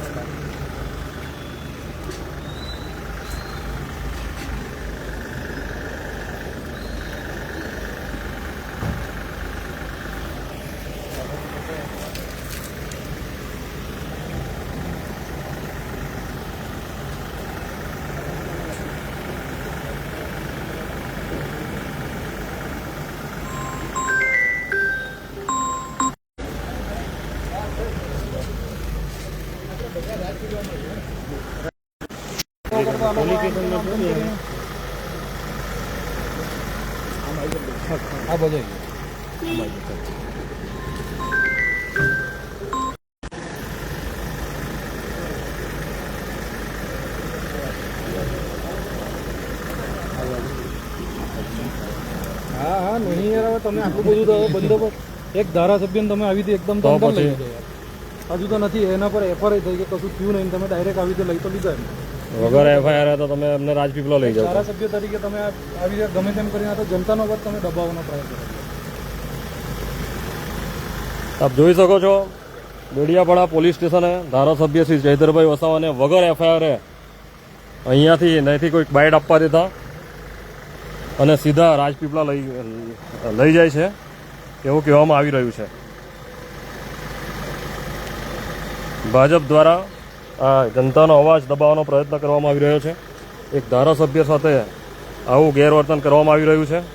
নমস্কার આ બધો હા હા નહીં યાર હવે તમે આટલું બધું તો બંદોબસ્ત એક ધારાસભ્યને તમે આવી રીતે એકદમ તો. હજુ તો નથી એના પર એફઆરઆઈ થઈ કે કશું થયું નહીં તમે ડાયરેક્ટ આવી રીતે લઈ તો લીધા. વગર એફઆઈઆર તો તમે અમને રાજપીપળો લઈ જાઓ. ધારાસભ્ય તરીકે તમે આવી રીતે ગમે તેમ કરીને તો જનતાનો વર્ગ તમે દબાવવાનો પ્રયત્ન કરો. આપ જોઈ શકો છો ડોડિયાપાડા પોલીસ સ્ટેશને ધારાસભ્ય શ્રી જયધરભાઈ વસાવાને વગર એફઆઈઆરે અહીંયાથી નહીંથી કોઈક બાઇટ આપવા દેતા અને સીધા રાજપીપળા લઈ લઈ જાય છે એવું કહેવામાં આવી રહ્યું છે. ભાજપ દ્વારા આ જનતાનો અવાજ દબાવવાનો પ્રયત્ન કરવામાં આવી રહ્યો છે. એક ધારાસભ્ય સાથે આવું ગેરવર્તન કરવામાં આવી રહ્યું છે હા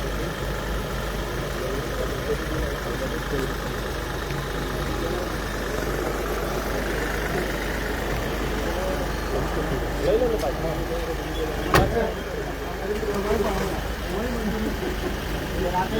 શંકરભાઈને પણ અહીંયા એફઆરઆઈ નહીં જે કશું નહીં છે ડાયરેક્ટ સીધે સીધો આવી રીતે આટલી બધી પોલીસ ઓફિસર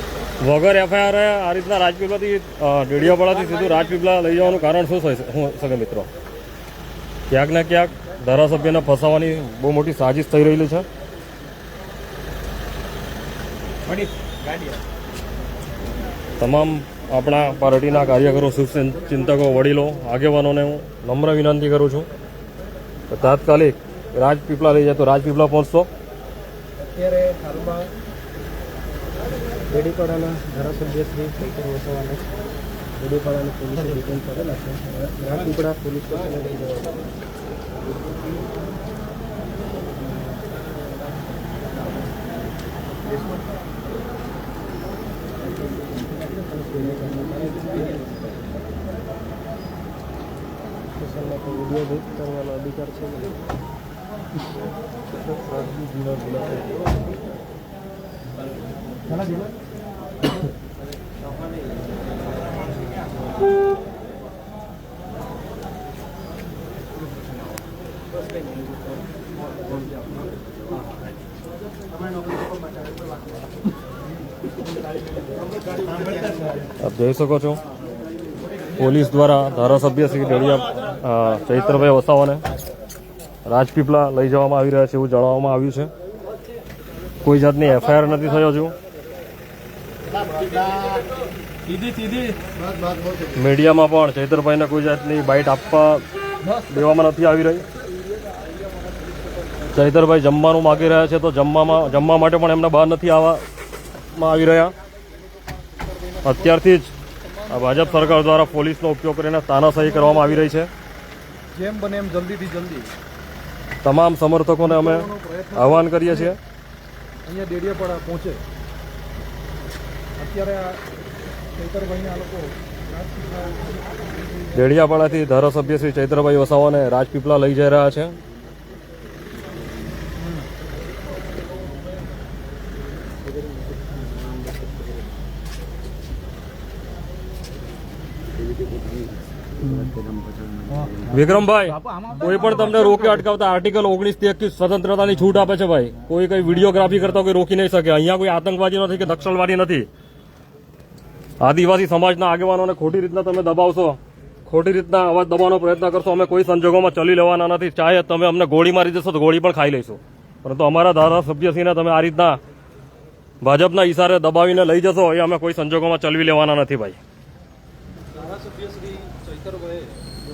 વગર એફઆઈઆર આ રીતના રાજપીપળાથી ડેડિયાપાડાથી સીધું રાજપીપળા લઈ જવાનું કારણ શું શું શકે મિત્રો? ક્યાંક ને ક્યાંક ધારાસભ્યને ફસાવાની બહુ મોટી સાજિશ થઈ રહેલી છે. તમામ આપણા પાર્ટીના કાર્યકરો શુભ વડીલો આગેવાનોને હું નમ્ર વિનંતી કરું છું કે તાત્કાલિક રાજપીપળા લઈ જાય તો રાજપીપળા પહોંચશો. અત્યારે હાલમાં બેડીપાડાના ધારાસભ્ય શ્રી શંકર વસાવાને બેડીપાડાની પોલીસે ડિટેન કરેલા છે. રાજપીપળા પોલીસ સ્ટેશને લઈ વીડિયો ભેટ કરવાનો અધિકાર છે. જૂના આપ જોઈ શકો છો. પોલીસ દ્વારા ધારાસભ્ય શ્રી ડેડિયા ચૈત્રભાઈ વસાવાને રાજપીપળા લઈ જવામાં આવી રહ્યા છે એવું જણાવવામાં આવ્યું છે. કોઈ જાતની એફઆઈઆર નથી થયો હજુ. મીડિયામાં પણ ચૈતરભાઈને કોઈ જાતની બાઇટ આપવા દેવામાં નથી આવી રહી. ચૈતરભાઈ જમવાનું માગી રહ્યા છે તો જમવામાં જમવા માટે પણ એમને બહાર નથી આવવામાં આવી રહ્યા. અત્યારથી જ આ ભાજપ સરકાર દ્વારા પોલીસનો ઉપયોગ કરીને તાનાશાહી કરવામાં આવી રહી છે. જેમ બને એમ જલ્દીથી જલ્દી. તમામ સમર્થકોને અમે આહવાન કરીએ છીએ. અહીંયા ડેડિયાપાડા પહોંચે. અત્યારે આ ચૈતરભાઈને આ લોકો ડેડિયાપાડાથી ધારાસભ્ય શ્રી ચૈત્રભાઈ વસાવાને રાજપીપળા લઈ જઈ રહ્યા છે. વિક્રમભાઈ, કોઈ પણ તમને રોકે અટકાવતા આર્ટિકલ ઓગણીસથી એકવીસ સ્વતંત્રતાની છૂટ આપે છે ભાઈ. કોઈ કઈ વિડીયોગ્રાફી કરતા કોઈ રોકી નહીં શકે. અહીંયા કોઈ આતંકવાદી નથી કે નક્સલવાદી નથી. આદિવાસી સમાજના આગેવાનોને ખોટી રીતના તમે દબાવશો, ખોટી રીતના અવાજ દબાવવાનો પ્રયત્ન કરશો, અમે કોઈ સંજોગોમાં ચલી લેવાના નથી. ચાહે તમે અમને ગોળી મારી દેશો તો ગોળી પણ ખાઈ લઈશું. પરંતુ અમારા ધારાસભ્યસિંહને તમે આ રીતના ભાજપના ઈશારે દબાવીને લઈ જશો, એ અમે કોઈ સંજોગોમાં ચલવી લેવાના નથી ભાઈ ધારાસભ્ય શ્રી ચૈતરભાઈ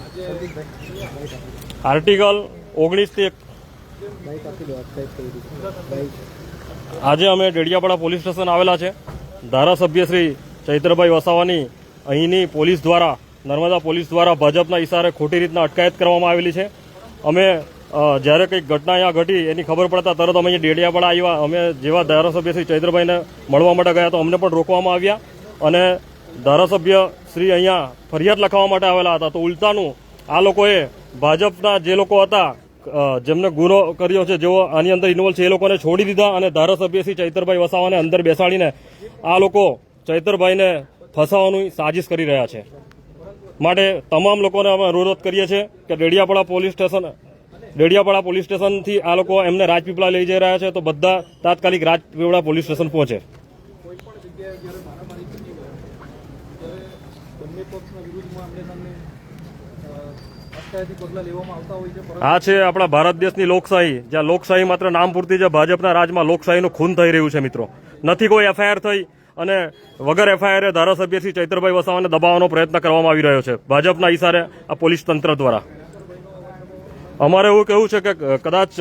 આજે આર્ટિકલ ઓગણીસથી એક. આજે અમે ડેડિયાપાડા પોલીસ સ્ટેશન આવેલા છે. ધારાસભ્ય શ્રી ચૈત્રભાઈ વસાવાની અહીંની પોલીસ દ્વારા, નર્મદા પોલીસ દ્વારા ભાજપના ઈશારે ખોટી રીતના અટકાયત કરવામાં આવેલી છે. અમે જ્યારે કંઈક ઘટના અહીંયા ઘટી, એની ખબર પડતા તરત અમે ડેડિયાપાડા આવ્યા. અમે જેવા ધારાસભ્ય શ્રી ચૈત્રભાઈને મળવા માટે ગયા તો અમને પણ રોકવામાં આવ્યા. અને ધારાસભ્ય શ્રી અહીંયા ફરિયાદ લખાવવા માટે આવેલા હતા. તો ઉલટાનું આ લોકોએ ભાજપના જે લોકો હતા જેમને ગુનો કર્યો છે, જેઓ આની અંદર ઇન્વોલ્વ છે, એ લોકોને છોડી દીધા અને ધારાસભ્ય શ્રી ચૈતરભાઈ વસાવાને અંદર બેસાડીને આ લોકો ચૈતરભાઈને ફસાવાની સાજિશ કરી રહ્યા છે. માટે તમામ લોકોને અમે અનુરોધ કરીએ છીએ કે Dediapada police station, Dediapada police સ્ટેશનથી આ લોકો એમને રાજપીપળા લઈ જઈ રહ્યા છે, તો બધા તાત્કાલિક રાજપીપળા પોલીસ સ્ટેશન પહોંચે કોઈ પણ જગ્યાએ જ્યારે મારામારી થતી હોય ત્યારે બંને પક્ષના વિરુદ્ધમાં આમને સામને અ, અટકાયતી પગલાં લેવામાં આવતા હોય છે પરંતુ આ છે આપણા ભારત દેશની લોકશાહી. જ્યાં લોકશાહી માત્ર નામ પૂરતી છે ભાજપના રાજમાં લોકશાહીનું ખૂન થઈ રહ્યું છે, મિત્રો. નથી કોઈ એફઆઈઆર થઈ અને વગર એફઆઈઆરે ધારાસભ્ય શ્રી ચૈતરભાઈ વસાવાને દબાવવાનો પ્રયત્ન કરવામાં આવી રહ્યો છે. ભાજપના ઇશારે આ પોલીસ તંત્ર દ્વારા. અમારે એવું કહેવું છે કે, કદાચ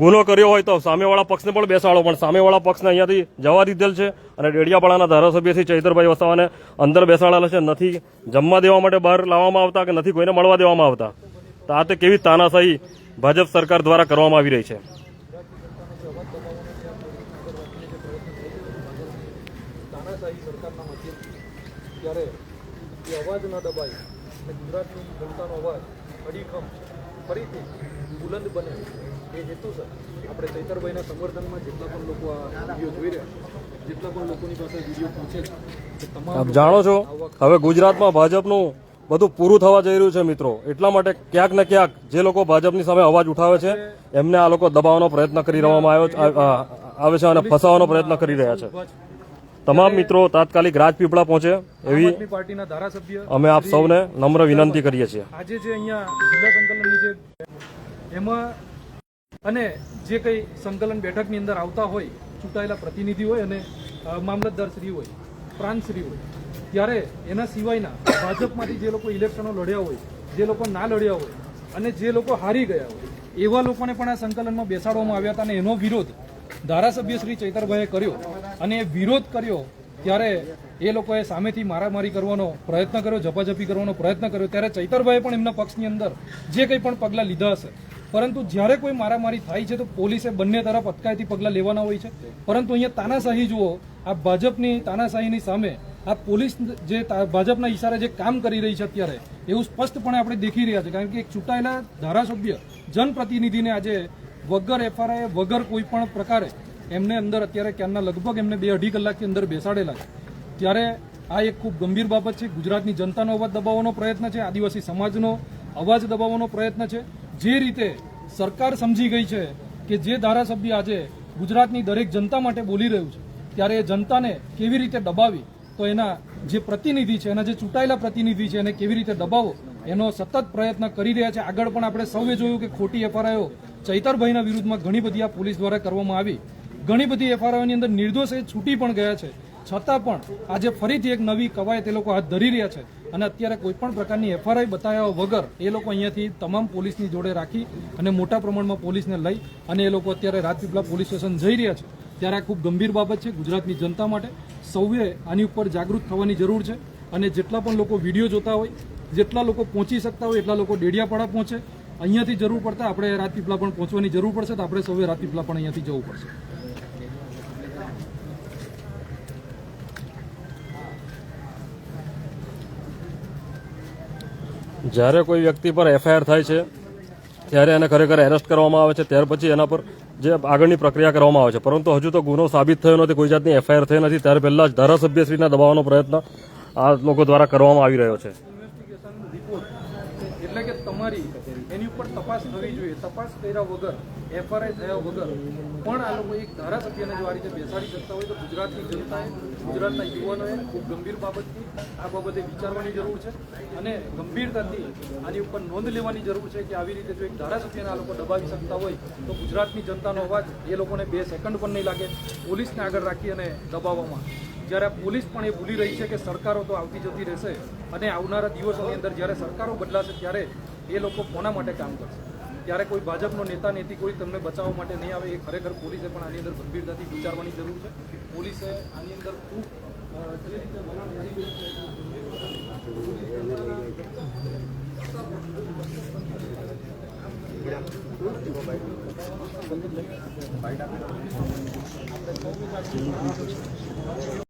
ગુનો કર્યો હોય તો સામેવાળા પક્ષને પણ બેસાડો, પણ સામેવાળા પક્ષને અહીંયાથી જવા દીધેલ છે. અને ડેડિયાપાડાના ધારાસભ્ય શ્રી ચૈતરભાઈ વસાવાને અંદર બેસાડાયેલા છે. નથી જમવા દેવા માટે બહાર લાવવામાં આવતા કે નથી કોઈને મળવા દેવામાં આવતા? તો આ તે કેવી તાનાશાહી ભાજપ સરકાર દ્વારા કરવામાં આવી રહી છે? ગુજરાતની જનતાનો અવાજ અડીખમ ફરીથી બુલંદ બને એ હેતુસર આપણે ચૈતરભાઈના સમર્થનમાં જેટલા પણ લોકો આ વીડિયો જોઈ રહ્યા જેટલા પણ લોકોની પાસે વીડિયો પહોંચે છે આપ જાણો છો હવે ગુજરાતમાં ભાજપનું બધું પૂરું થવા જઈ રહ્યું છે મિત્રો. એટલા માટે ક્યાંક ને ક્યાંક જે લોકો ભાજપની સામે અવાજ ઉઠાવે છે એમને આ લોકો દબાવવાનો પ્રયત્ન કરી રહેવામાં આવ્યો આવે છે અને ફસાવવાનો પ્રયત્ન કરી રહ્યા છે. તમામ મિત્રો તાત્કાલિક રાજપીપળા પહોંચે એવી પાર્ટીના ધારાસભ્ય અમે આપ સૌને નમ્ર વિનંતી કરીએ છીએ. આજે જે અહીંયા જિલ્લા સંકલનની જે એમાં અને જે કંઈ સંકલન બેઠકની અંદર આવતા હોય, ચૂંટાયેલા પ્રતિનિધિ હોય અને મામલતદારશ્રી હોય, પ્રાંતશ્રી હોય, ત્યારે એના સિવાયના ભાજપમાંથી જે લોકો ઇલેક્શનો લડ્યા હોય, જે લોકો ના લડ્યા હોય અને જે લોકો હારી ગયા હોય, એવા લોકોને પણ આ સંકલનમાં બેસાડવામાં આવ્યા હતા અને એનો વિરોધ ધારાસભ્ય શ્રી ચૈતરભાઈએ કર્યો અને એ વિરોધ કર્યો ત્યારે એ લોકોએ સામેથી મારામારી કરવાનો પ્રયત્ન કર્યો, ઝપાઝપી કરવાનો પ્રયત્ન કર્યો. ત્યારે ચૈતરભાઈએ પણ એમના પક્ષની અંદર જે કંઈ પણ પગલાં લીધા હશે પરંતુ જ્યારે કોઈ મારામારી થાય છે તો પોલીસે બંને તરફ અટકાયતી પગલાં લેવાના હોય છે. પરંતુ અહીંયા તાનાશાહી જુઓ, આ ભાજપની તાનાશાહીની સામે આ પોલીસ જે ભાજપના ઇશારે જે કામ કરી રહી છે અત્યારે, એવું સ્પષ્ટપણે આપણે દેખી રહ્યા છે. કારણ કે એક ચૂંટાયેલા ધારાસભ્ય, જનપ્રતિનિધિને આજે વગર એફઆરઆઈ, વગર કોઈ પણ પ્રકારે એમને અંદર અત્યારે ક્યારના લગભગ એમને બે અઢી કલાકની અંદર બેસાડેલા છે. ત્યારે આ એક ખૂબ ગંભીર બાબત છે. ગુજરાતની જનતાનો અવાજ દબાવવાનો પ્રયત્ન છે. આદિવાસી સમાજનો અવાજ દબાવવાનો પ્રયત્ન છે. જે રીતે સરકાર સમજી ગઈ છે કે જે ધારાસભ્ય આજે ગુજરાતની દરેક જનતા માટે બોલી રહ્યું છે, ત્યારે એ જનતાને કેવી રીતે દબાવી, તો એના જે પ્રતિનિધિ છે, એના જે ચૂંટાયેલા પ્રતિનિધિ છે, એને કેવી રીતે દબાવો, એનો સતત પ્રયત્ન કરી રહ્યા છે. આગળ પણ આપણે સૌએ જોયું કે ખોટી એફઆરઆઈઓ ચૈતરભાઈના વિરુદ્ધમાં ઘણી બધી આ પોલીસ દ્વારા કરવામાં આવી. ઘણી બધી એફઆરઆઈઓની અંદર નિર્દોષ એ છૂટી પણ ગયા છે. છતાં પણ આજે ફરીથી એક નવી કવાયત એ લોકો હાથ ધરી રહ્યા છે. અને અત્યારે કોઈપણ પ્રકારની એફઆરઆઈ બતાવ્યા વગર એ લોકો અહીંયાથી તમામ પોલીસની જોડે રાખી અને મોટા પ્રમાણમાં પોલીસને લઈ અને એ લોકો અત્યારે રાજપીપળા પોલીસ સ્ટેશન જઈ રહ્યા છે. ત્યારે આ ખૂબ ગંભીર બાબત છે ગુજરાતની જનતા માટે. સૌએ આની ઉપર જાગૃત થવાની જરૂર છે અને જેટલા પણ લોકો વીડિયો જોતા હોય, જેટલા લોકો પહોંચી શકતા હોય, એટલા લોકો ડેડિયાપાડા પહોંચે. અહીંયાથી જરૂર પડતા આપણે રાજપીપળા પણ પહોંચવાની જરૂર પડશે તો આપણે સૌએ રાજપીપળા પણ અહીંયાથી જવું પડશે. જ્યારે કોઈ વ્યક્તિ પર એફઆઈઆર થાય છે, ત્યારે એને ખરેખર એરેસ્ટ કરવામાં આવે છે, ત્યાર પછી એના પર જે આગળની પ્રક્રિયા કરવામાં આવે છે. પરંતુ હજુ તો ગુનો સાબિત થયો નથી, કોઈ જાતની એફઆઈઆર થઈ નથી, ત્યારે પહેલાં જ ધારાસભ્યશ્રીના દબાવવાનો પ્રયત્ન આ લોકો દ્વારા કરવામાં આવી રહ્યો છે. એટલે કે તમારી એની ઉપર તપાસ થવી જોઈએ. તપાસ કર્યા વગર, એફઆરઆઈ થયા વગર પણ આ લોકો એક ધારાસભ્યને જો આ રીતે બેસાડી શકતા હોય તો ગુજરાતની જનતાએ, ગુજરાતના યુવાનોએ ખૂબ ગંભીર બાબતથી આ બાબતે વિચારવાની જરૂર છે અને ગંભીરતાથી આની ઉપર નોંધ લેવાની જરૂર છે કે આવી રીતે જો એક ધારાસભ્યને આ લોકો દબાવી શકતા હોય તો ગુજરાતની જનતાનો અવાજ એ લોકોને બે સેકન્ડ પણ નહીં લાગે પોલીસને આગળ રાખી અને દબાવવામાં. જ્યારે પોલીસ પણ એ ભૂલી રહી છે કે સરકારો તો આવતી જતી રહેશે અને આવનારા દિવસોની અંદર જ્યારે સરકારો બદલાશે ત્યારે એ લોકો કોના માટે કામ કરશે? ત્યારે કોઈ ભાજપનો નેતા નેતી કોઈ તમને બચાવવા માટે નહીં આવે એ ખરેખર પોલીસે પણ આની અંદર ગંભીરતાથી વિચારવાની જરૂર છે. પોલીસે આની અંદર ખૂબ અ, જે રીતે વલણ કરી રહ્યું છે,